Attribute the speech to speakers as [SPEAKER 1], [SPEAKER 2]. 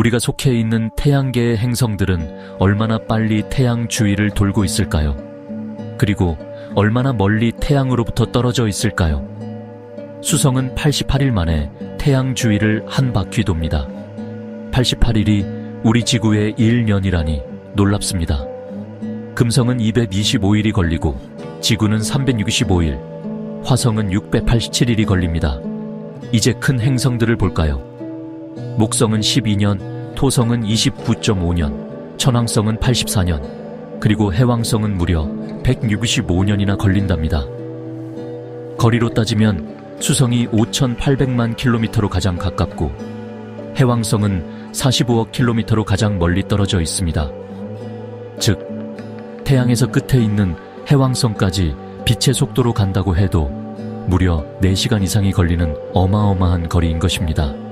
[SPEAKER 1] 우리가 속해 있는 태양계의 행성들은 얼마나 빨리 태양 주위를 돌고 있을까요? 그리고 얼마나 멀리 태양으로부터 떨어져 있을까요? 수성은 88일 만에 태양 주위를 한 바퀴 돕니다. 88일이 우리 지구의 1년이라니 놀랍습니다. 금성은 225일이 걸리고 지구는 365일, 화성은 687일이 걸립니다. 이제 큰 행성들을 볼까요? 목성은 12년, 토성은 29.5년, 천왕성은 84년, 그리고 해왕성은 무려 165년이나 걸린답니다. 거리로 따지면 수성이 5,800만 킬로미터로 가장 가깝고 해왕성은 45억 킬로미터로 가장 멀리 떨어져 있습니다. 즉, 태양에서 끝에 있는 해왕성까지 빛의 속도로 간다고 해도 무려 4시간 이상이 걸리는 어마어마한 거리인 것입니다.